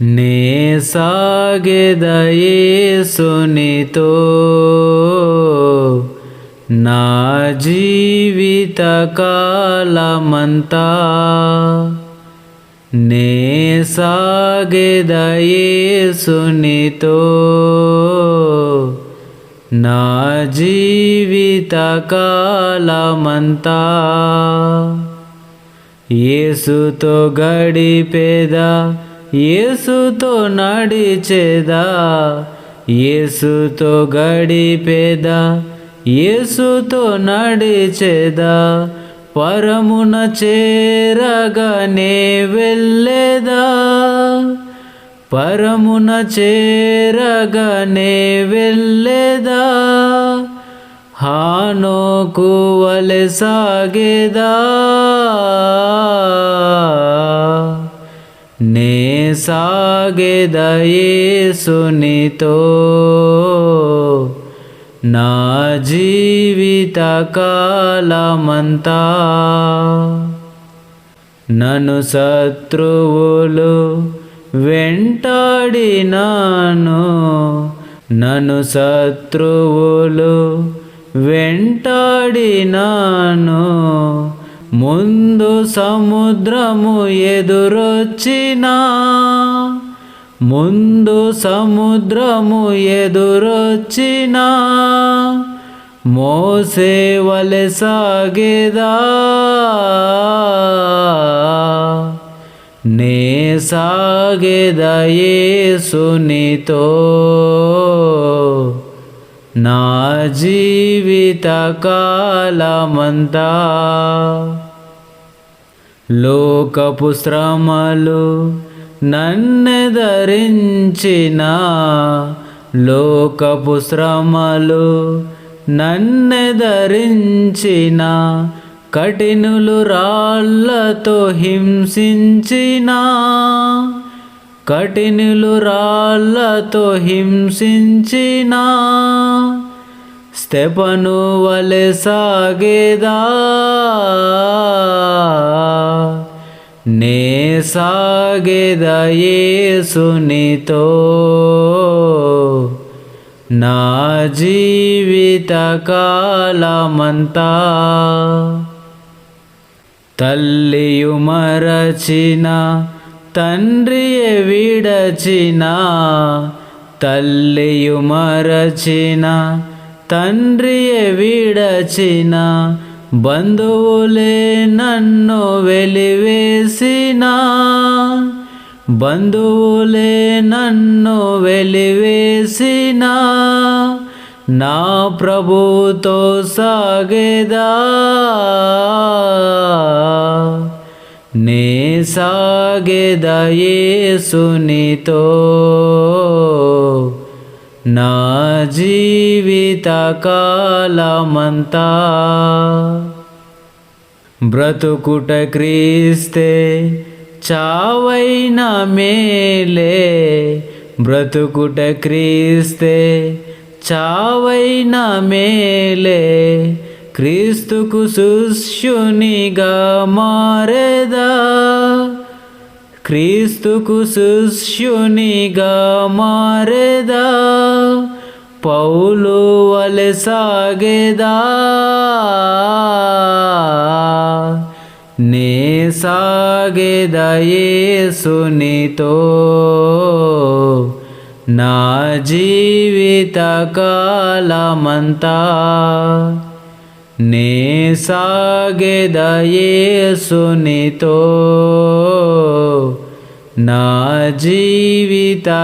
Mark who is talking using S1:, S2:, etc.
S1: నే సాగెదయేసునితో నా జీవిత కాలమంతా నే సాగెదయేసునితో నా జీవిత కాలమంతా యేసుతో గడిపేదా యేసుతో నడిచేదా? యేసుతో గడిపేదా? యేసుతో నడిచేదా? పరమున చేరగానే వెళ్ళేదా? పరమున చేరగానే వెళ్ళేదా? హానోకు వలె సాగేదా? నే సాగేదా యేసునితో నా జీవిత కాలమంతా నన్ను శత్రువులు వెంటాడినాను. నన్ను శత్రువులు వెంటాడినాను. ముందు సముద్రము ఎదురొచ్చినా ముందు సముద్రము ఎదురొచ్చినా మోసేవలె సాగేదా. నే సాగేదయే యేసునితో నా జీవిత కాలమంతా లోకపు శ్రమలు నన్నెదరించిన లోకపు శ్రమలు నన్నెదరించిన కఠినులు రాళ్ళతో హింసించిన. కఠినులు రాళ్ళతో హింసించిన. స్తెపను వలె సాగేదా? నే సాగేదయేసునితో నా జీవిత కాలమంతా తల్లియు మరచిన తండ్రియే విడచిన తల్లియు మరచిన తండ్రియే విడచిన బంధువులే నన్ను వెలివేసిన. బంధువులే నన్ను వెలివేసిన. నా ప్రభుతో సాగేదా. నే సాగేదా యేసునితో. నా జీవిత కాలమంతా బ్రతుకుట క్రీస్తే చావైన మేలే బ్రతుకుట క్రీస్తే చావైన మేలే క్రీస్తుకు శిష్యునిగా మారేదా? క్రీస్తుకు శిష్యునిగా మారేదా? పౌలు వలె సాగేదా? నే సాగేదయేసునితో నా జీవిత కాలమంతా? నే సాగేదయేసునితో न जीवितकालमन्ता